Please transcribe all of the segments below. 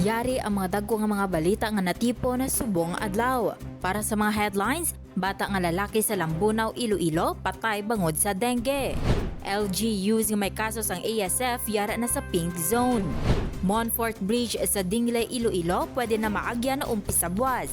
Yari ang mga dagko nga mga balita nga natipo na subong adlaw. Para sa mga headlines, bata nga lalaki sa Lambunaw, Iloilo, patay bangod sa dengue. LGUs nga may kaso ang ASF yara na sa pink zone. Monfort Bridge sa Dingley, Iloilo pwede na maagyan na umpisa buwas.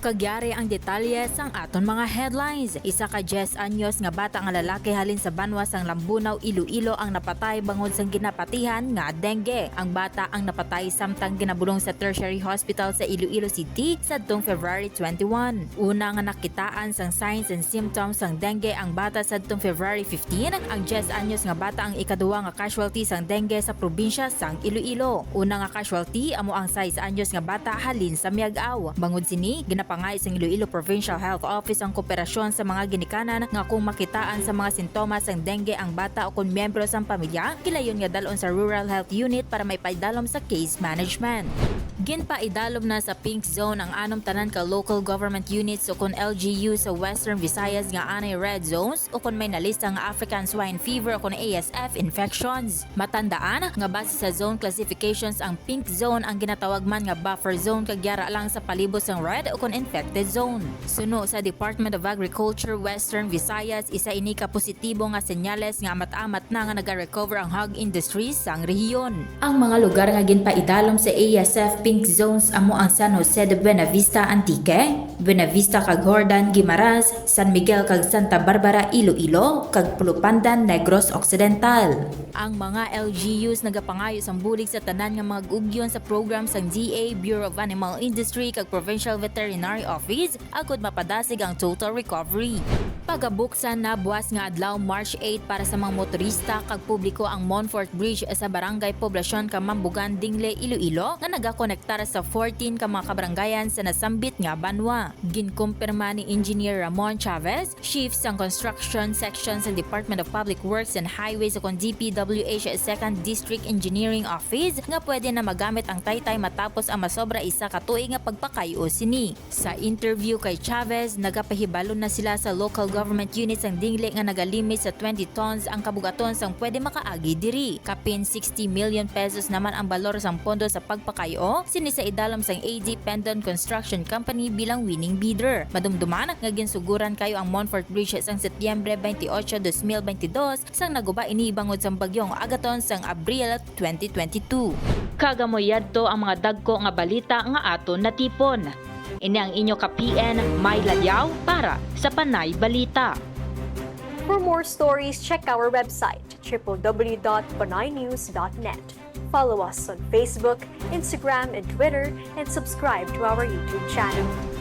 Kagyari ang detalye sang aton mga headlines. Isa ka 10 anyos nga bata nga lalaki halin sa banwa sang Lambunaw, Iloilo ang napatay bangod sang ginapatihan nga dengue. Ang bata ang napatay samtang ginabulong sa Tertiary Hospital sa Iloilo City sadtong February 21. Una nga nakitaan sang signs and symptoms sang dengue ang bata sadtong February 15. Ang 10 anyos nga bata ang ikaduwa nga casualty sang dengue sa probinsya sang Iloilo. Una nga casualty amo ang 6 anyos nga bata halin sa Miagaw. Bangod sini, ginapangay sang Iloilo Provincial Health Office ang kooperasyon sa mga ginikanan nga kung makitaan sa mga sintomas sang dengue ang bata o kung miyembro sang pamilya, kilayon nga dalon sa Rural Health Unit para may paidalom sa case management. Ginpaidalom na sa pink zone ang anom tanan ka local government units o kon LGU sa Western Visayas nga anay red zones o kon may nalista nga African swine fever o kon ASF infections. Matandaan nga base sa zone classifications ang pink zone ang ginatawag man nga buffer zone kagyara lang sa palibot sang red o kon infected zone. Suno sa Department of Agriculture Western Visayas isa ini ka positibo nga senyales nga amat-amat na nga naga-recover ang hog industries sang rehiyon. Ang mga lugar nga ginpaidalom sa ASF pink zones amo ang San Jose de Buenavista Antique, Buenavista kag Jordan Guimaras, San Miguel kag Santa Barbara Iloilo kag Pulupandan Negros Occidental. Ang mga LGUs nagapangayo sang bulig sa tanan nga mga gugyon sa program sang DA Bureau of Animal Industry kag Provincial Veterinary Office agud mapadasig ang total recovery. Pagabuksan na buwas nga adlaw March 8 para sa mga motorista kag publiko ang Monfort Bridge sa Barangay Poblasyon Kamambugan Dingle Iloilo nga nagakonektar sa 14 ka mga kabrangayan sa nasambit nga banwa. Ginkumpirma ni Engineer Ramon Chavez, Chief sang Construction Section sa Department of Public Works and Highways o DPWH 2nd District Engineering Office nga pwede na magamit ang taytay matapos ang masobra isa ka tuig nga pagpakayo sini. Sa interview kay Chavez, nagapahibalo na sila sa local government units ang dingli nga nagalimit sa 20 tons ang kabugaton sang pwede makaagi diri. Kapin 60 million pesos naman ang balor sang pondo sa pagpakayo sini sa idalom sang AD Pendon Construction Company bilang winning bidder. Madumduman nga ginsuguran kayo ang Monfort Bridge sang Setyembre 28, 2022 sang naguba ini bangod sang bagyong agaton sang Abril 2022. Kagamoyadto ang mga dagko nga balita nga aton natipon. Ini ang inyo ka PN May Ladyaw para sa Panay Balita. For more stories, check our website www.panaynews.net. Follow us on Facebook, Instagram, and Twitter, and subscribe to our YouTube channel.